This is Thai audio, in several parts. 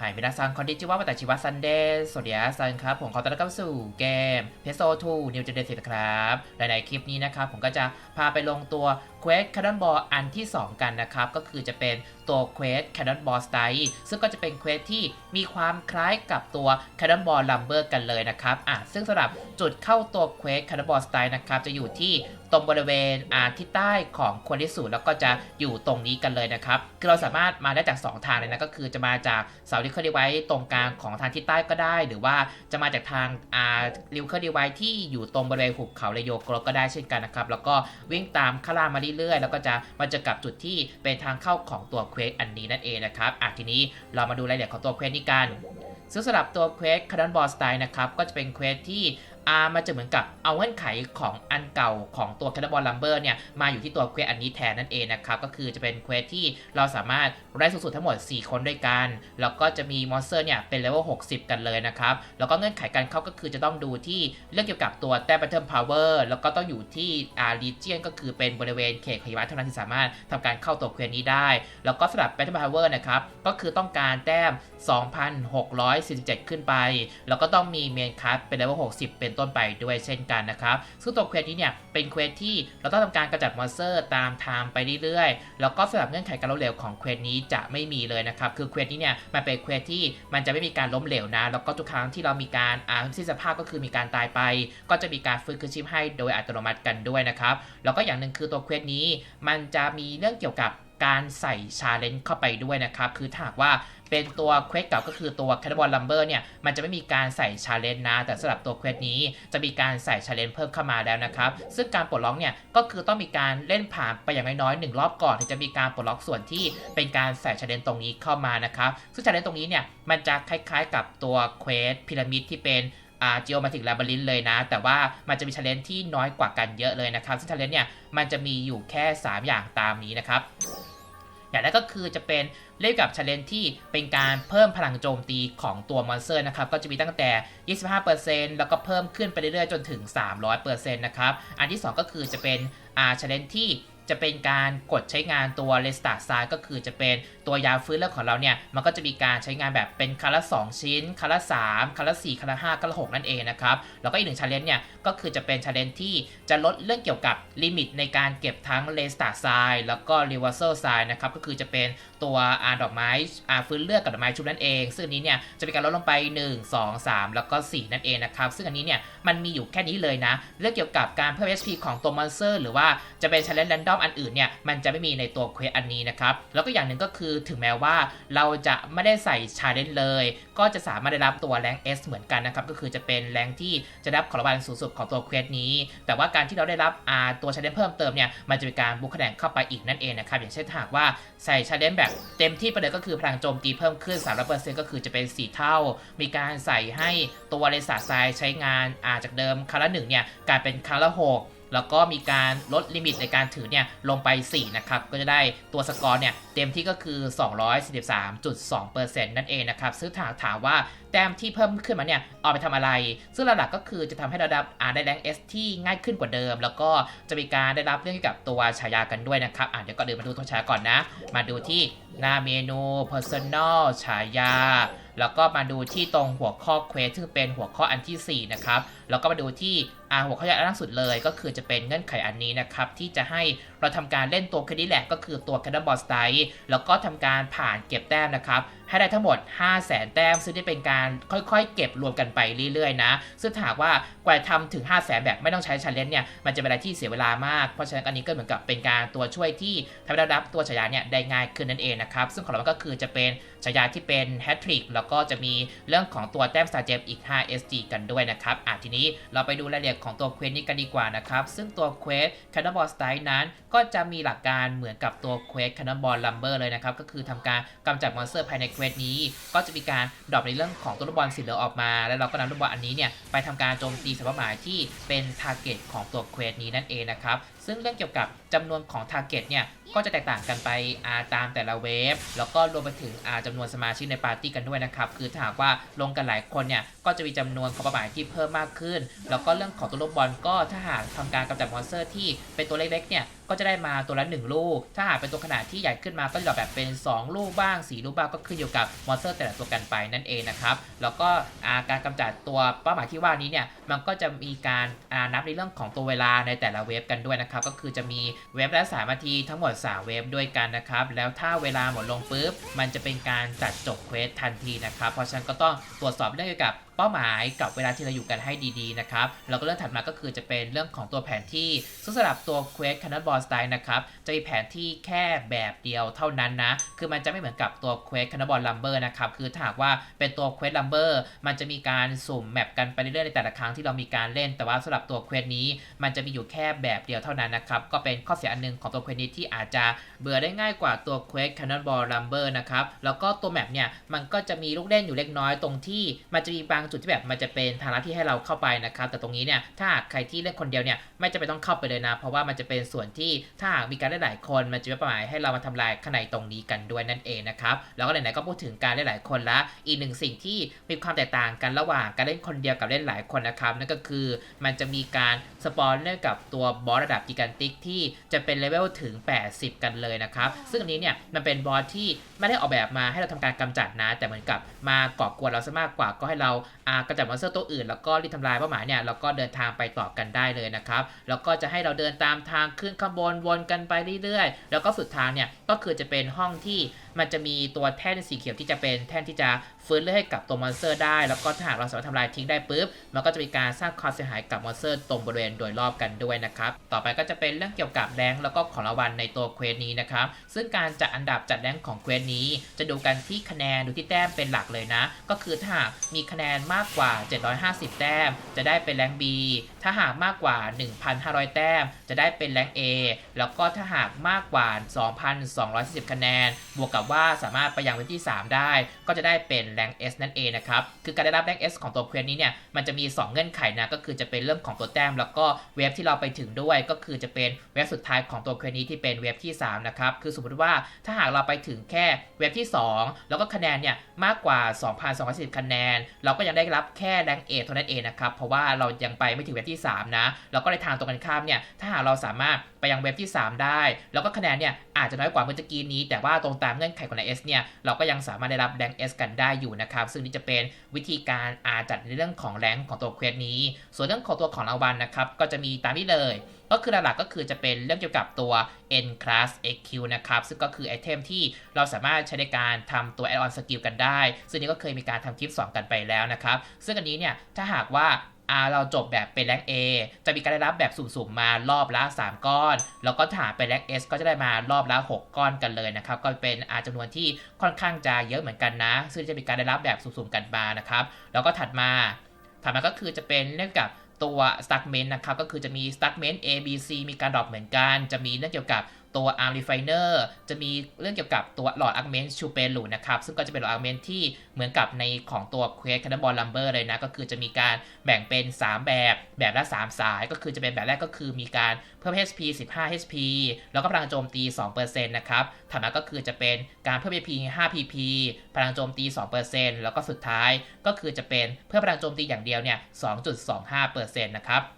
หายมินาซังคอนดิจิวะวัตชิวะซันเดย์สวัสดีครับซันครับ ผมขอต้อนรับเข้าสู่เกมเพโซ2 New Generation ครับและในคลิปนี้นะครับ ผมก็จะพาไปลงตัวเควสคาร์ดอนบอลอันที่ 2 กันนะครับ ก็คือจะเป็น ตัว Quest Cannon Ball Style ซึ่งก็จะเป็น Quest ที่มีความคล้ายกับตัว Cannon Ball Lumber กันเลยนะครับอะซึ่งสำหรับจุดเข้าตัว Quest Cannon Ball Style นะครับจะอยู่ที่ตรงบริเวณอาที่ใต้ของควนที่สูแล้วก็จะอยู่ตรงนี้กันเลยนะครับคือเราสามารถมาได้จาก 2 ทางเลยนะก็คือจะมาจากเสาที่เขาดีไว้ตรงกลางของทางทิศใต้ก็ได้ หรือว่าจะมาจากทางอาริเคอร์ดีไว้ที่อยู่ตรงบริเวณหุบเขาเลโยโกรก็ได้เช่นกันนะครับแล้วก็วิ่งตามข้าล่ามาเรื่อยๆแล้วก็จะมาเจอกับจุดที่เป็นทางเข้าของตัวเควสอันนี้นั่นเองนะครับอะทีนี้เรามาดูรายละเอียดของตัวเควสนี้กันซึ่งสำหรับตัวเควสคาร์ดอนบอลสไตล์นะครับก็จะเป็นเควสที่ อามันจะเหมือนกับเอาเงื่อนไขของอันเก่าของตัวคันดบอลลัมเบอร์เนี่ยมาอยู่ที่ตัวเควสอันนี้แทนนั่นเองนะครับก็คือจะเป็นเควสที่เราสามารถได้สูงสุดทั้งหมด 4 คนด้วยกัน แล้วก็จะมีมอนสเตอร์เนี่ยเป็นเลเวล60 กันเลยนะครับ แล้วก็เงื่อนไขการเข้าก็คือจะต้องดูที่เรื่องเกี่ยวกับตัวแต้ม Battle Power แล้วก็ต้องอยู่ที่อ่า Legion ก็คือเป็นบริเวณเขตขยายเท่านั้นที่สามารถทำการเข้าตัวเควสนี้ได้ แล้วก็สำหรับ Battle Power นะครับก็คือต้องการแต้ม 2,647 ขึ้นไป แล้วก็ต้องมีเมนคัสเป็นเลเวล60 เป็นต้นไปด้วยเช่นกันนะครับ ซึ่งตัวเควสนี้เนี่ยเป็นเควสที่เราต้องทำการกำจัดมอนสเตอร์ตามไทม์ไปเรื่อยๆ แล้วก็สำหรับเงื่อนไขการล้มเหลวของเควสนี้จะไม่มีเลยนะครับ คือเควสนี้เนี่ยมันเป็นเควสที่มันจะไม่มีการล้มเหลวนะ แล้วก็ทุกครั้งที่เรามีการอ่าสิ้นสภาพก็คือมีการตายไป ก็จะมีการฟื้นคืนชีพให้โดยอัตโนมัติกันด้วยนะครับ แล้วก็อย่างหนึ่งคือตัวเควสนี้มันจะมีเรื่องเกี่ยวกับ การใส่ชาเลนจ์เข้าไปด้วยนะครับ คือถ้าหากว่าเป็นตัวเควสเก่าก็คือตัวแค n บอลลัมเบอร์เนี่ย มันจะไม่มีการใส่ชาเลนจ์นะ แต่สำหรับตัวเควสนี้จะมีการใส่ชาเลนจ์เพิ่มเข้ามาแล้วนะครับ ซึ่งการปลดล็อกเนี่ย ก็คือต้องมีการเล่นผ่านไปอย่างน้อยๆหนึ่งรอบก่อนถึงจะมีการปลดล็อกส่วนที่เป็นการใส่ชาเลนจ์ตรงนี้เข้ามานะครับ ซึ่งชาเลนจ์ตรงนี้เนี่ย มันจะคล้ายๆ กับตัวเควสพีระมิดที่เป็นอ่า geometric labyrinth เลยนะ แต่ว่ามันจะมีชาเลนจ์ที่น้อยกว่ากันเยอะเลยนะครับ ซึ่งชาเลนจ์เนี่ย มันจะมีอยู่แค่ 3 อย่างตามนี้นะครับ อย่างแรกก็คือจะเป็นเล่นกับชาเลนที่เป็นการเพิ่มพลังโจมตีของตัวมอนสเตอร์นะครับ ก็จะมีตั้งแต่ 25%แล้วก็เพิ่มขึ้นไปเรื่อยๆ จนถึง 300%นะครับ อันที่ 2 ก็คือจะเป็นอ่าชาเลนที่ จะเป็นการกดใช้งานตัวเลสตาร์ซายก็คือจะเป็นตัวยาฟื้นเลือดของเราเนี่ย มันก็จะมีการใช้งานแบบเป็นคาระ2 ชิ้นคาระ3คาระ4คาระ5คาระ6 นั่นเองนะครับ แล้วก็อีกหนึ่งชาเลนจ์เนี่ยก็คือจะเป็นชาเลนจ์ที่จะลดเรื่องเกี่ยวกับลิมิตในการเก็บทั้งเลสตาร์ซายแล้วก็รีเวอร์เซลซายนะครับก็คือจะเป็นตัวอาดอกไม้อาฟื้นเลือดกับดอกไม้ชุบนั่นเอง ซึ่งอันนี้เนี่ยจะมีการลดลงไป 1 2 3 แล้วก็ 4 นั่นเองนะครับซึ่งอันนี้เนี่ยมันมีอยู่แค่นี้เลยนะ เรื่องเกี่ยวกับการเพิ่ม HP ของตัวมอนสเตอร์หรือว่าจะเป็นชาเลนจ์แรนดอมอันอื่นเนี่ยมันจะไม่มีในตัวเควสอันนี้นะครับ แล้วก็อย่างหนึ่งก็คือถึงแม้ว่าเราจะไม่ได้ใส่ชาเลนจ์เลย ก็จะสามารถได้รับตัวแรง S เหมือนกันนะครับ ก็คือจะเป็นแรงที่จะรับขอรางวัลสูงสุดของตัวเควสนี้ แต่ว่าการที่เราได้รับอาตัวชาเลนจ์เพิ่มเติมเนี่ยมันจะมีการบุกคะแนนเข้าไปอีกนั่นเองนะครับอย่างเช่นหากว่าใส่ชาเลนจ์แบบเต็มที่ไปเลยก็คือพลังโจมตีเพิ่มขึ้น 300%ก็คือจะเป็น 4 เท่า มีการใส่ให้ตัวเลสาทรายใช้งานอาจากเดิมครั้งละหนึ่งเนี่ยกลายเป็นครั้งละหก แล้วก็มีการลดลิมิตในการถือเนี่ยลงไป 4 นะครับ ก็จะได้ตัวสกอร์เนี่ยเต็มที่ก็คือ 243.2%นั่นเองนะครับ ซึ่งถามถามว่าแต้มที่เพิ่มขึ้นมาเนี่ยเอาไปทำอะไร ซึ่งหลักๆก็คือจะทำให้เราได้อ่าได้แรง S ที่ง่ายขึ้นกว่าเดิม แล้วก็จะมีการได้รับเรื่องเกี่ยวกับตัวฉายากันด้วยนะครับอ่าเดี๋ยวก็เดินมาดูตัวฉายาก่อนนะ มาดูที่หน้าเมนู personal ฉายา แล้วก็มาดูที่ตรงหัวข้อเควสซึ่งเป็นหัวข้ออันทีสี่4 นะครับ แล้วก็มาดูที่หัวข้อใหญ่ล่าสุดเลย ก็คือจะเป็นเงื่อนไขอันนี้นะครับที่จะให้เราทำการเล่นตัวคดีแหละก็คือตัว c a n n o n Ball Style แล้วก็ทำการผ่านเก็บแต้มนะครับให้ได้ทั้งหมด 5 0 0แสนแต้ม ซึ่งได้เป็นการค่อยๆ เก็บรวมกันไปเรื่อยๆ นะ ซึ่งถ้ากว่ากว่าทำถึง 5 0 0แสนแบบไม่ต้องใช้ชันเลนเนี่ย มันจะเป็นอะไรที่เสียเวลามาก เพราะฉะนั้นอันนี้ก็เหมือนกับเป็นการตัวช่วยที่ทำให้เรารับตัวฉายาเนี่ยได้ง่ายขึ้นนั่นเองนะครับ ซึ่งของเราก็คือจะเป็นฉายาที่เป็นแฮตทริกแล้วก็จะมีเรื่องของตัวแต้มสตาร์เจมอีก 5 SG กันด้วยนะครับอะทีนี้เราไปดูรายละเอียดของตัวเควสนี้กันดีกว่านะครับ ซึ่งตัวเควส Cannonball Style นั้น ก็จะมีหลักการเหมือนกับตัวเควส Cannonball Lumber เลยนะครับ ก็คือทำการกำจัดมอนสเตอร์ภายในเควสนี้ ก็จะมีการดรอปในเรื่องของตัวลูกบอลสีเหลืองออกมา แล้วเราก็นำลูกบอลอันนี้เนี่ยไปทำการโจมตีสำหรับหมายที่เป็นทาร์เก็ตของตัวเควสนี้นั่นเองนะครับ ซึ่งเรื่องเกี่ยวกับจำนวนของทาร์เก็ตเนี่ยก็จะแตกต่างกันไปาตามแต่ละเวฟแล้วก็รวมไปถึงาจำนวนสมาชิกในปาร์ตี้กันด้วยนะครับ คือถ้าหากว่าลงกันหลายคนเนี่ยก็จะมีจำนวนของเป้าหมายที่เพิ่มมากขึ้น แล้วก็เรื่องของตัวลูกบอลก็ถ้าหากทำการกำจัดมอนสเตอร์ที่เป็นตัวเล็กๆเนี่ย ก็จะได้มาตัวละ 1 ลูก ถ้าหากเป็นตัวขนาดที่ใหญ่ขึ้นมาก็จะแบบเป็น 2 ลูกบ้าง 4 ลูกบ้างก็ขึ้นอยู่กับมอนสเตอร์แต่ละตัวกันไปนั่นเองนะครับ แล้วก็การกำจัดตัวเป้าหมายที่ว่านี้เนี่ยมันก็จะมีการนับในเรื่องของตัวเวลาในแต่ละเวฟกันด้วยนะครับ ก็คือจะมีเวฟละ3นาทีทั้งหมด 3 เวฟด้วยกันนะครับ แล้วถ้าเวลาหมดลงปุ๊บมันจะเป็นการจัดจบเควสทันทีนะครับ เพราะฉะนั้นก็ต้องตรวจสอบเรื่องเกี่ยวกับ เป้าหมายกับเวลาที่เราอยู่กันให้ดีๆนะครับแล้วก็เรื่องถัดมาก็คือจะเป็นเรื่องของตัวแผนที่ซึ่งสำหรับตัวเควสคันนบอลสไตล์นะครับจะมีแผนที่แค่แบบเดียวเท่านั้นนะ คือมันจะไม่เหมือนกับตัวเควสคันนบอลลัมเบอร์นะครับ คือถ้าหากว่าเป็นตัวเควสลัมเบอร์มันจะมีการสุ่มแมปกันไปเรื่อยๆในแต่ละครั้งที่เรามีการเล่น แต่ว่าสำหรับตัวเควสนี้ มันจะมีอยู่แค่แบบเดียวเท่านั้นนะครับ ก็เป็นข้อเสียอันหนึงของตัวเควสนี้ที่อาจจะเบื่อได้ง่ายกว่าตัวเควสคันนบอลลัมเบอร์นะครับ แล้วก็ตัวแมปเนี่ย มันก็จะมีลูกเล่นอยู่เล็กน้อยตรงที่ มันจะมีบางจุดที่แบบมันจะเป็นทางลัดที่ให้เราเข้าไปนะครับแต่ตรงนี้เนี่ยถ้าใครที่เล่นคนเดียวเนี่ยไม่จะเป็นต้องเข้าไปเลยนะ เพราะว่ามันจะเป็นส่วนที่ถ้าหากมีการเล่นหลายคนมันจะมีเป้าหมายให้เรามาทำลายข้างในตรงนี้กันด้วยนั่นเองนะครับแล้วก็ไหนๆก็พูดถึงการเล่นหลายคนละอีกหนึ่งสิ่งที่มีความแตกต่างกันระหว่างการเล่นคนเดียวกับเล่นหลายคนนะครับนั่นก็คือมันจะมีการสปอนเนื่องกับตัวบอสระดับกิกันติกที่จะเป็นเลเวลถึง 80 กันเลยนะครับซึ่งอันนี้เนี่ยมันเป็นบอสที่ไม่ได้ออกแบบมาให้เราทำการกำจัดนะ แต่เหมือนกับมาก่อกวนเราซะมากกว่าก็ให้เราากำจัดมอนสเตอร์ตัวอื่น แล้วก็รีบทำลายเป้าหมายเนี่ยแล้วก็เดินทางไปต่อกันได้เลยนะครับ แล้วก็จะให้เราเดินตามทางขึ้นข้างบนวนกันไปเรื่อยๆ แล้วก็สุดทางเนี่ยก็คือจะเป็นห้องที่มันจะมีตัวแท่นสีเขียวที่จะเป็นแท่นที่จะฟื้นเลือดให้กับตัวมอนสเตอร์ได้ แล้วก็ถ้าหากเราสามารถทำลายทิ้งได้ปุ๊บ มันก็จะมีการสร้างความเสียหายกับมอนสเตอร์ตรงบริเวณโดยรอบกันด้วยนะครับ ต่อไปก็จะเป็นเรื่องเกี่ยวกับแรงแล้วก็ของรางวัลในตัวเควสนี้นะครับ ซึ่งการจัดอันดับจัดแรงของเควสนี้ จะดูกันที่คะแนนดูที่แต้มเป็นหลักเลยนะ ก็คือถ้าหากมีคะแนนมากากกว่า 750 แต้ม จะได้เป็นแรงค์ B ถ้าหากมากกว่า 1,500 แต้ม จะได้เป็นแรงค์ A แล้วก็ถ้าหากมากกว่า 2,240 คะแนน บวกกับว่าสามารถไปยังเว็บที่ 3 ได้ ก็จะได้เป็นแรงค์ S นั่นเองนะครับ คือการได้รับแรงค์ S ของตัวเควสนี้เนี่ย มันจะมี 2 เงื่อนไขนะ ก็คือจะเป็นเรื่องของตัวแต้ม แล้วก็เว็บที่เราไปถึงด้วย ก็คือจะเป็นเว็บสุดท้ายของตัวเควสนี้ที่เป็นเว็บที่ 3 นะครับ คือสมมติว่าถ้าหากเราไปถึงแค่เว็บที่ 2 แล้วก็คะแนนเนี่ยมากกว่า 2,240คะแนน เราก็ยังได้รับแค่แรงเอเท่านั้นเองนะครับ เพราะว่าเรายังไปไม่ถึงเว็บที่ 3 นะ แล้วก็ในทางตรงกันข้ามเนี่ย ถ้าหากเราสามารถไปยังเว็บที่ 3 ได้ แล้วก็คะแนนเนี่ยอาจจะน้อยกว่าเมื่อกี้นี้ แต่ว่าตรงตามเงื่อนไขของเอสเนี่ย เราก็ยังสามารถได้รับแรงเอสกันได้อยู่นะครับ ซึ่งนี่จะเป็นวิธีการอาจัดในเรื่องของแรงของตัวเควสนี้ ส่วนเรื่องของตัวของรางวัลนะครับ ก็จะมีตามนี้เลย ก็คือหลักๆก็คือจะเป็นเรื่องเกี่ยวกับตัว N class XQ นะครับ ซึ่งก็คือไอเทมที่เราสามารถใช้ในการทำตัว add-on skill กันได้ ซึ่งนี้ก็เคยมีการทำคลิปสอนกันไปแล้วนะครับ ซึ่งอันนี้เนี่ยถ้าหากว่าเราจบแบบเป็นแรง A จะมีการได้รับแบบสุ่มๆมารอบละ 3 ก้อน แล้วก็ถ้าเป็นแรง S ก็จะได้มารอบละ 6 ก้อนกันเลยนะครับ ก็เป็นอาจำนวนที่ค่อนข้างจะเยอะเหมือนกันนะ ซึ่งจะมีการได้รับแบบสุ่มๆกันมานะครับ แล้วก็ถัดมา ถัดมาก็คือจะเป็นเรื่องกับ ตัว stackment นะครับ ก็คือจะมี stackment A B C มีการดรอปเหมือนกัน จะมีเรื่องเกี่ยวกับ ตัว arm refiner จะมีเรื่องเกี่ยวกับตัว lord augment s h u p e l u นะครับ ซึ่งก็จะเป็น lord augment ที่เหมือนกับในของตัว quest cannonball lumber เลยนะ ก็คือจะมีการแบ่งเป็น 3 แบบแบบละ 3 สาย ก็คือจะเป็นแบบแรกก็คือมีการเพิ่ม HP 15 HP แล้วก็พลังโจมตี 2%นะครับถัดมาก็คือจะเป็นการเพิ่ม AP 5 PP พลังโจมตี 2%แล้วก็สุดท้ายก็คือจะเป็นเพิ่มพลังโจมตีอย่างเดียวเนี่ย 2.25%นะครับ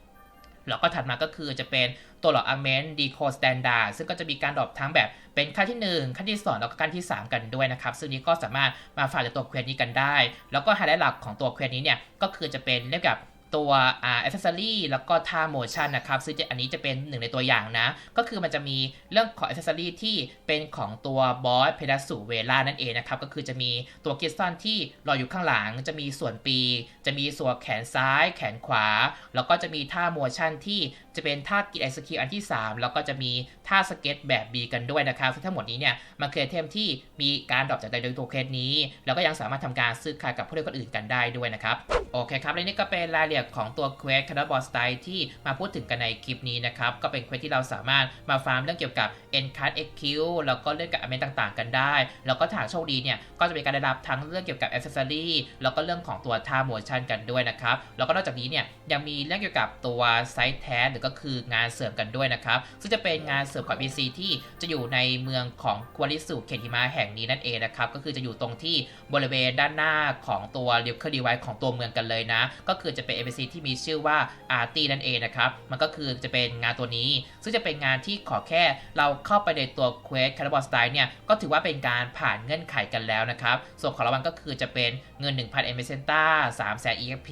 แล้วก็ถัดมาก็คือจะเป็นตัวหลอก Augment Decode Standard ซึ่งก็จะมีการดรอปทั้งแบบเป็นขั้นที่ 1 ขั้นที่ 2 แล้วก็ขั้นที่ 3 กันด้วยนะครับ ซึ่งนี้ก็สามารถมาฝากจากตัวเควสนี้กันได้ แล้วก็ไฮไลท์หลักของตัวเควสนี้เนี่ยก็คือจะเป็นเรื่องกับ ตัวอ่า accessory แล้วก็ท่า motion นะครับ ซึ่งอันนี้จะเป็นหนึ่งในตัวอย่างนะ ก็คือมันจะมีเรื่องของ accessory ที่เป็นของตัวบอสเพดัสุเวล่านั่นเองนะครับ ก็คือจะมีตัวกิสตันที่รอยอยู่ข้างหลัง จะมีส่วนปี จะมีส่วนแขนซ้าย แขนขวา แล้วก็จะมีท่า motion ที่จะเป็นท่ากิจไอสกิลอันที่ 3 แล้วก็จะมี ท่าสเก็ตแบบ B กันด้วยนะครับซึ่งทั้งหมดนี้เนี่ยมันคือไอเทมที่มีการดรอปจากโดยตัวเคสนี้ แล้วก็ยังสามารถทำการซื้อขายกับผู้เล่นคนอื่นกันได้ด้วยนะครับ โอเคครับ และนี่ก็เป็นรายละเอียดของตัวเควสคาร์บอสไตล์ที่มาพูดถึงกันในคลิปนี้นะครับ ก็เป็นเควสที่เราสามารถมาฟาร์มเรื่องเกี่ยวกับ N card XQ แล้วก็เรื่องกับอเมนต่างๆ กันได้ แล้วก็ถ้าโชคดีเนี่ยก็จะมีการได้รับทั้งเรื่องเกี่ยวกับ accessory แล้วก็เรื่องของตัวท่า motion กันด้วยนะครับแล้วก็นอกจากนี้เนี่ยยังมีเรื่องเกี่ยวกับตัวไซต์แทสหรือก็คืองานเสริมกันด้วยนะครับซึ่งจะเป็นงานเสริมของ PC ที่จะอยู่ในเมืองของควอลิสุเขตหิมะแห่งนี้นั่นเองนะครับ ก็คือจะอยู่ตรงที่บริเวณด้านหน้าของตัวเรียกเคอร์ดีไวของตัวเมืองกันเลยนะ ก็คือจะเป็น NPC ที่มีชื่อว่าอาร์ตี้นั่นเองนะครับ มันก็คือจะเป็นงานตัวนี้ ซึ่งจะเป็นงานที่ขอแค่เราเข้าไปในตัว Quest c a r a b o s t y l e เนี่ย ก็ถือว่าเป็นการผ่านเงื่อนไขกันแล้วนะครับ ส่วนของรางวัลก็คือจะเป็นเงิน 1,000 m อ c e n t a 3แสน EXP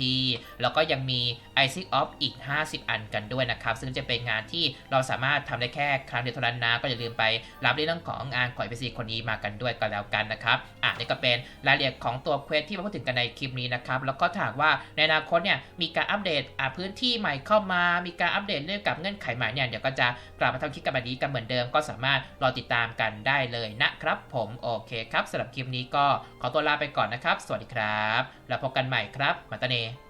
แล้วก็ยังมี i c e of อีก 50 อันกันด้วยนะครับ ซึ่งจะเป็นงานที่เราสามารถทำได้แค่ครังเดียวเท่านั้นนะก็อย่าลืมไปรับเรื่องของงานของ NPC คนนี้มากันด้วยก็แล้วกันนะครับอะนี่ก็เป็นรายละเอียดของตัวเควสที่มาพูดถึงกันในคลิปนี้นะครับแล้วก็ถามว่าในอนาคตเนี่ยมีการอัปเดตอะพื้นที่ใหม่เข้ามา มีการอัปเดตเรื่องกับเงื่อนไขใหม่เนี่ยเดี๋ยวก็จะกลับมาทำคลิปกันแบบนี้กันเหมือนเดิมก็สามารถรอติดตามกันได้เลยนะครับผมโอเคครับสำหรับคลิปนี้ก็ขอตัวลาไปก่อนนะครับ สวัสดีครับ แล้วพบกันใหม่ครับมาตาเน